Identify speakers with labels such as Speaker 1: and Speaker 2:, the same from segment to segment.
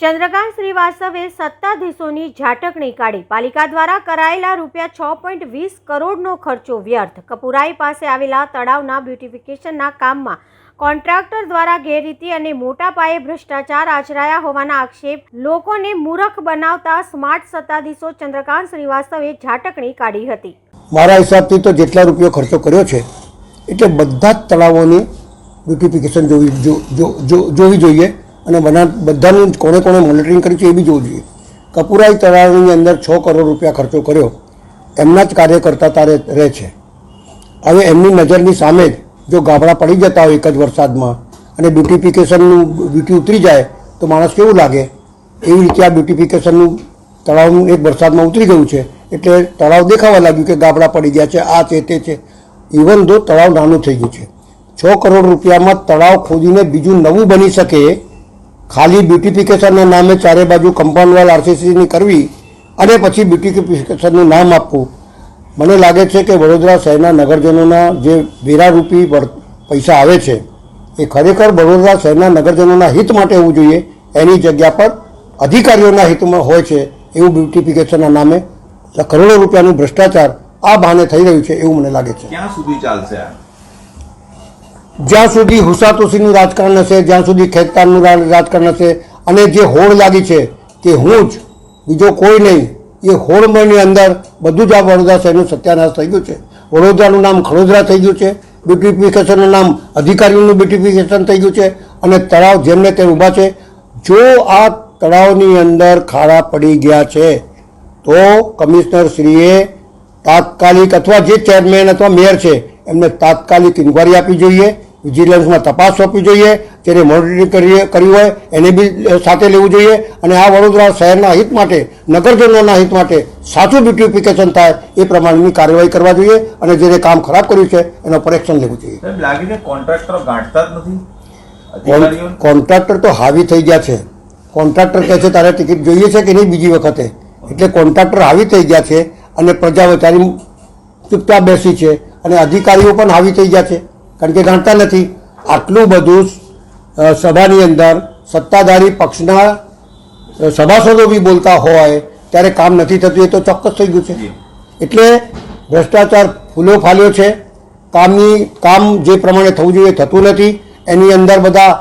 Speaker 1: ચંદ્રકાંત શ્રીવાસ્તવે સત્તાધીશોની ઝાટકણી કાઢી. પાલિકા દ્વારા કરાયેલા રૂપિયા છ પોઈન્ટ વીસ કરોડનો ખર્ચો વ્યર્થ. કપુરાઈ પાસે આવેલા તળાવના બ્યુટિફિકેશનના કામમાં કોન્ટ્રાક્ટર દ્વારા ગેરરીતિ અને મોટા પાયે ભ્રષ્ટાચાર આચરાયા હોવાના આક્ષેપ લોકોને મૂરખ બનાવતા સ્માર્ટ સત્તાધીશો ચંદ્રકાંત શ્રીવાસ્તવે ઝાટકણી કાઢી હતી.
Speaker 2: મારા હિસાબથી તો જેટલા રૂપિયો ખર્ચો કર્યો છે, એટલે બધા જ તળાવોની બ્યુટિફિકેશન જોવી જોવી જોઈએ. અને બના બધાનું કોને કોને મોનિટરિંગ કર્યું છે એ બી જોવું જોઈએ. કપુરાઈ તળાવની અંદર છ કરોડ રૂપિયા ખર્ચો કર્યો. એમના જ કાર્યકર્તા તારે રહે છે. હવે એમની નજરની સામે જ જો ગાભડા પડી જતા હોય એક જ વરસાદમાં અને બ્યુટિફિકેશનનું બ્યુટી ઉતરી જાય તો માણસ કેવું લાગે? એવી રીતે આ બ્યુટિફિકેશનનું તળાવનું એક વરસાદમાં ઉતરી ગયું છે. એટલે તળાવ દેખાવા લાગ્યું કે ગાબડા પડી ગયા છે, આ છે, તે છે. ઇવન દો તળાવ નાનું થઈ ગયું છે. છ કરોડ રૂપિયામાં તળાવ ખોદીને બીજું નવું બની શકે ખાલી બ્યુટિફિકેશનના નામે ચારે બાજુ કમ્પાઉન્ડવાલ આરસીસીની કરવી અને પછી બ્યુટિફિકેશનનું નામ આપવું. મને લાગે છે કે વડોદરા શહેરના નગરજનોના જે વેરારૂપી પૈસા આવે છે, એ ખરેખર વડોદરા શહેરના નગરજનોના હિત માટે હોવું જોઈએ. એની જગ્યા પર અધિકારીઓના હિતમાં હોય છે એવું બ્યુટિફિકેશનના નામે કરોડો રૂપિયાનું ભ્રષ્ટાચાર આ બહાને થઈ રહ્યું છે એવું મને લાગે છે.
Speaker 3: ક્યાં સુધી ચાલશે આ?
Speaker 2: જ્યાં સુધી હુસાતુસીનું રાજકારણ હશે, જ્યાં સુધી ખેતકારનું રાજકારણ હશે, અને જે હોડ લાગી છે કે હું જ, બીજો કોઈ નહીં, એ હોડમયની અંદર બધું જ આ વડોદરા શહેરનું સત્યાનાશ થઈ ગયું છે. વડોદરાનું નામ ખડોદરા થઈ ગયું છે, બ્યુટિફિકેશનનું નામ અધિકારીઓનું બ્યુટિફિકેશન થઈ ગયું છે, અને તળાવ જેમને તે ઊભા છે, જો આ તળાવની અંદર ખાડા પડી ગયા છે, તો કમિશનર શ્રીએ તાત્કાલિક અથવા જે ચેરમેન અથવા મેયર છે, એમને તાત્કાલિક ઇન્કવાયરી આપવી જોઈએ. વિજિલન્સમાં તપાસ સોંપવી જોઈએ જેને મોનિટરિંગ કરી કર્યું હોય એને બી સાથે લેવું જોઈએ અને આ વડોદરા શહેરના હિત માટે નગરજનોના હિત માટે સાચું બ્યુટિફિકેશન થાય એ પ્રમાણેની કાર્યવાહી કરવા જોઈએ અને જેને કામ ખરાબ કર્યું છે એનો પર લેવું જોઈએ.
Speaker 3: લાગીને કોન્ટ્રાક્ટરો ગાંઠતા જ નથી?
Speaker 2: કોન્ટ્રાક્ટર તો હાવી થઈ ગયા છે. કોન્ટ્રાક્ટર કહે છે તારે ટિકિટ જોઈએ છે કે નહીં બીજી વખતે? એટલે કોન્ટ્રાક્ટર હાવી થઈ ગયા છે અને પ્રજા બચારી ચૂપચાપ બેસી છે અને અધિકારીઓ પણ હાવી થઈ ગયા છે. કારણ કે જાણતા નથી. આટલું બધું સભાની અંદર સત્તાધારી પક્ષના સભાસદો બી બોલતા હોય ત્યારે કામ નથી થતું એ તો ચોક્કસ થઈ ગયું છે. એટલે ભ્રષ્ટાચાર ફૂલો ફાલ્યો છે. કામની કામ જે પ્રમાણે થવું જોઈએ થતું નથી. એની અંદર બધા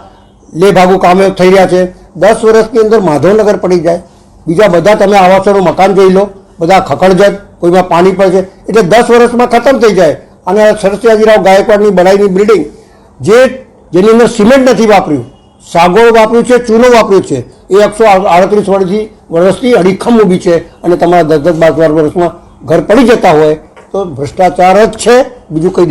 Speaker 2: લે ભાગુ કામે થઈ રહ્યા છે. દસ વર્ષની અંદર માધવનગર પડી જાય. બીજા બધા તમે આવાસોનું મકાન જોઈ લો. બધા ખખડજત કોઈમાં પાણી પડશે છે. એટલે દસ વર્ષમાં ખતમ થઈ જાય. અને સરસિયાજીરાવ ગાયકવાડની બનાવીની બિલ્ડિંગ જે જેની અંદર સિમેન્ટ નથી વાપર્યું, સાગોળ વાપર્યું છે, ચૂનો વાપર્યું છે, એ એકસો આડત્રીસ વર્ષથી વર્ષથી અડીખમ ઊભી છે અને તમારા દસ દસ બાર બાર વર્ષમાં ઘર પડી જતા હોય તો ભ્રષ્ટાચાર જ છે. બીજું કંઈ